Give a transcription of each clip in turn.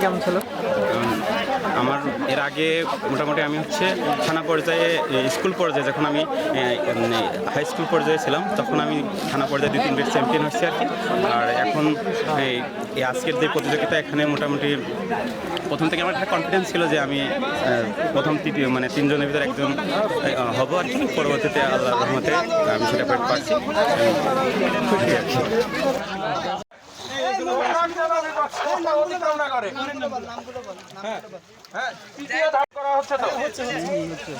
কেমন ছিল আমার এর আগে মোটামুটি আমি হচ্ছে থানা পর্যায়ে স্কুল পর্যায়ে যখন আমি হাই স্কুল পর্যায়ে ছিলাম, তখন আমি থানা পর্যায়ে দুই তিনবার চ্যাম্পিয়ন হচ্ছি আর কি। আর এখন এই আজকের যে প্রতিযোগিতা, এখানে মোটামুটি প্রথম থেকে আমার একটা কনফিডেন্স ছিল যে আমি প্রথম, তৃতীয় মানে তিনজনের ভিতরে একজন হব আর কি। পরবর্তীতে আল্লাহ রহমতে আমি সেটা পেতে পারছি এই আর কি।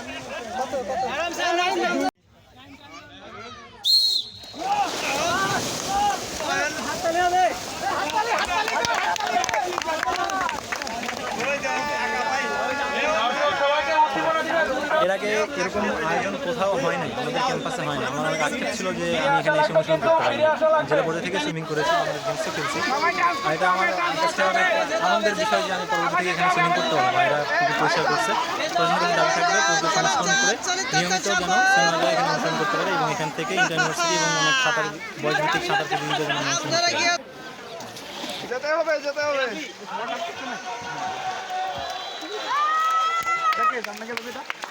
এর আগে এরকম আয়োজন কোথাও হয় নাই আমাদের ক্যাম্পাসে হয় না আমার অনেক আক্ষেপ ছিল যে আমি এখানে এসে অনুশীলন করতে পারি জেলা পর্যায়ে থেকে সুইমিং করেছি আমাদের গেমসে খেলছি। আর এটা আমার কাছে অনেক আনন্দের বিষয় যে আমি পরবর্তী থেকে এখানে সুইমিং করতে পারব ভাইরা খুবই পরিষ্কার করছে। প্রশাসনের দাবি থাকবে পুজো সংস্করণ করে নিয়মিত যেন সিনেমাগুলো এখানে অনুসরণ করতে পারে এবং এখান থেকে ইন্টার ইউনিভার্সিটি এবং অনেক সাঁতার বয়সভিত্তিক সাঁতার প্রতিযোগিতা যেন অনুসরণ করতে পারে যেতে হবে যেতে হবে। হবে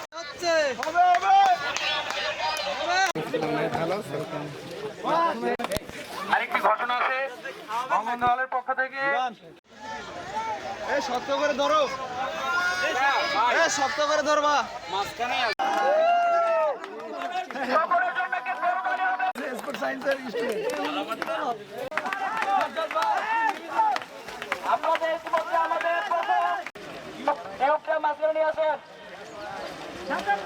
হবে আরেকটি ঘটনা আছে বঙ্গবন্ধু হলের পক্ষ থেকে। শক্ত করে ধরো। শক্ত করে ধরবা। মাঝখানে সায়েন্সের আপনাদের ইতিমধ্যে আমাদের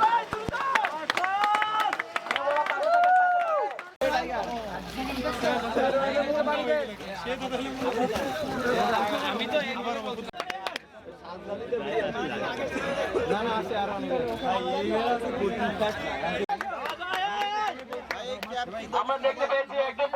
প্রথম নিয়োগটা মাঝখানে নিয়ে আসেন আমরা দেখতে পেয়েছি একজন